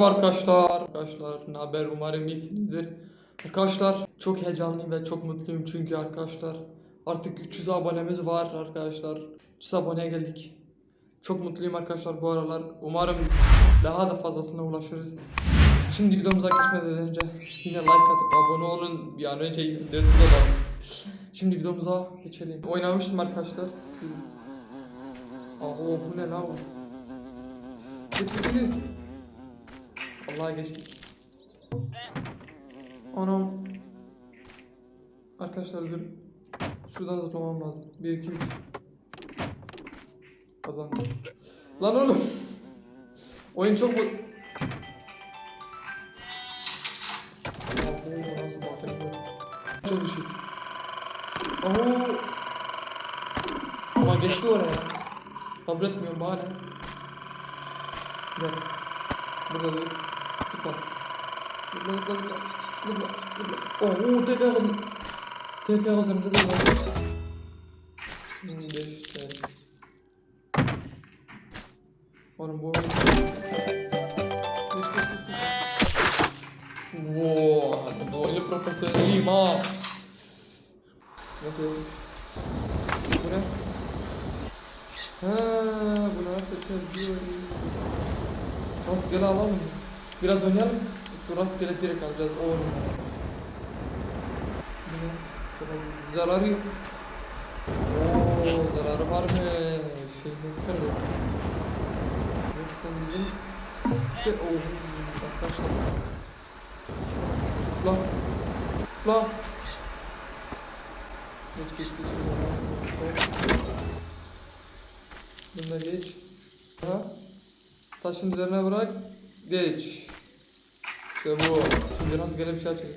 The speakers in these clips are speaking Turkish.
Merhaba arkadaşlar. Arkadaşlar ne haber? Umarım iyisinizdir. Arkadaşlar çok heyecanlıyım ve çok mutluyum çünkü arkadaşlar artık 300 abonemiz var arkadaşlar. 300 aboneye geldik. Çok mutluyum arkadaşlar bu aralar. Umarım daha da fazlasına ulaşırız. Şimdi videomuza geçmeden önce yine like atıp abone olun. Bir an önce 400 olalım. Şimdi videomuza geçelim. Oynamıştım arkadaşlar. Aa, bu ne lan? Git Allah'a geçtik. Anam. Arkadaşlar dur. Şuradan zıplamam lazım. 1 2 3. Kazandım. Lan oğlum. Oyun çok bu. Çok düşük. Oo. Ama geçti oraya. Kabul etmiyorum bari. Gel. Burada dur. Zıpla. Zıpla zıpla zıpla. Zıpla zıpla. Oo TP kazandım. TP kazandım. TP kazandım. Hmm, işte. Oğlum bu. Wow, bu oyunu profesyoneliyim ha. Nasıl? Bu ne? Ha, bunu nasıl çözüyor? Rastgele alalım mı? Biraz oynayalım. Şu rastgele direkt alacağız. O oyunu. Bu ne? Şöyle zararı yok. Oo, zararı var mı? Şey nasıl? Evet, sen bizim şey oh arkadaşlar. Tıkla. Tıkla. Geç geç geç. Bunda geç. Ha? Taşın üzerine bırak. Geç. İşte bu. Şimdi nasıl gene bir şey açacak.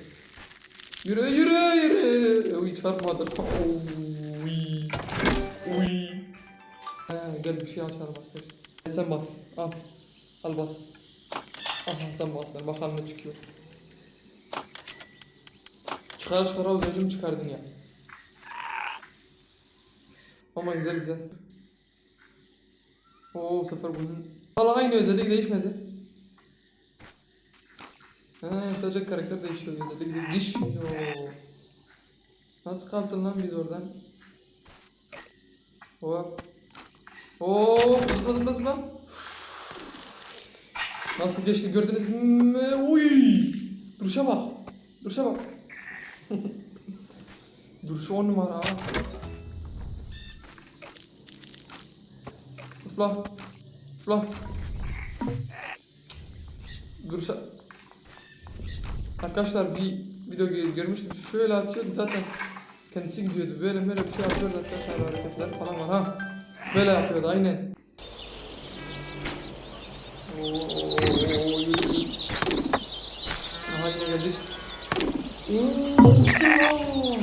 Yürü yürü yürü. Uy çarpmadı. Uy. Uy. He, gel bir şey açalım arkadaşlar. Sen bas. Al. Al bas. Aha sen bas. Sen bakalım ne çıkıyor. Çıkara çıkara özelliğimi çıkardın ya. Ama güzel güzel. Oo bu sefer bunun... Valla aynı özellik değişmedi. Ha, sadece karakter değişiyor özellik değişiyor. Nasıl kalktın lan biz oradan? Hop. Oo zıpla zıpla zıpla. Nasıl geçti gördünüz mü? Uy! Duruşa bak. Duruşa bak. Duruşu on numara. Zıpla. Zıpla. Duruşa... Arkadaşlar bir video gö- görmüştüm. Şöyle atıyordu zaten kendisi gidiyordu. Böyle böyle bir şey yapıyordu arkadaşlar hareketler falan var ha. Böyle yapıyordu aynen. Aha yine geldik. Oo, uçtum lan.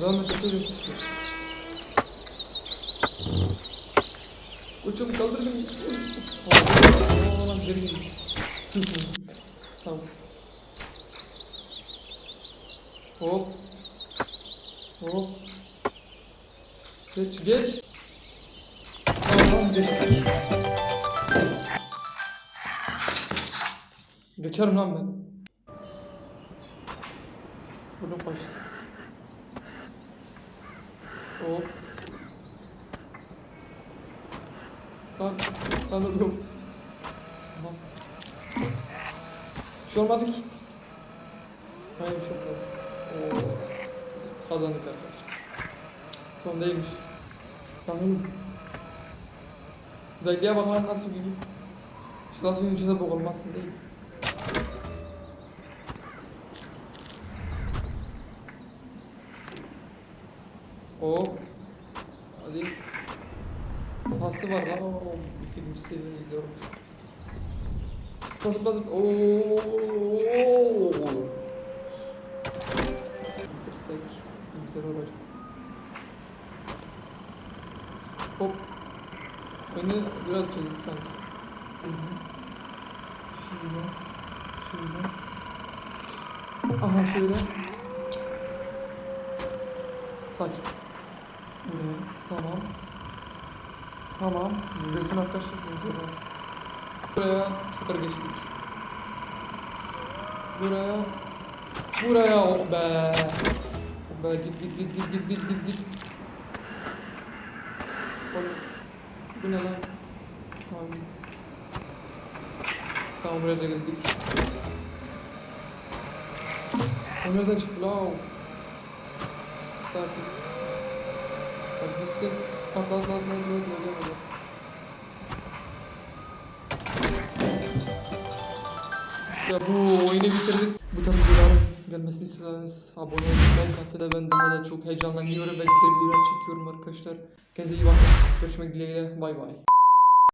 Devam et, uçuyorum. Uçum kaldır beni. Lan geri gel. Tamam. Hop. Hop. Geç geç. Tamam geçtik. Geçerim lan ben. Bunu baş. Hop. Lan, lan şey olmadı ki. Hayır bir şey olmadı. Oo. Kazandık arkadaşlar. Son değilmiş. Tamam. Güzelliğe bak lan nasıl gülüyor. Şu nasıl içinde boğulmazsın değil. Hop. Hadi. Pası var lan. Oo, bisiklet bisiklet gidiyorum. Zıpla zıpla zıpla. Ooo. Bitirsek. Güzel olacak. Hop. Önü biraz çizdik sanki. Şöyle. Şöyle. Aha şöyle. Sakin. Buraya. Tamam. Tamam. Resim arkadaşlar. Buraya. Buraya sıfır geçtik. Buraya. Buraya oh be. Oh be git git git git git git git git. Bu ne lan? Tamam. Tamam buraya da geldik. O nereden çıktı la o? Sakin. Bak gitsin. Atla atla atla atla atla atla atla. İşte bu oyunu bitirdik. Bu tarz videoların gelmesini istiyorsanız abone olmayı, like da ben daha da çok heyecanlanıyorum ve güzel videolar çekiyorum arkadaşlar. Kendinize iyi bakın. Görüşmek dileğiyle. Bay bay.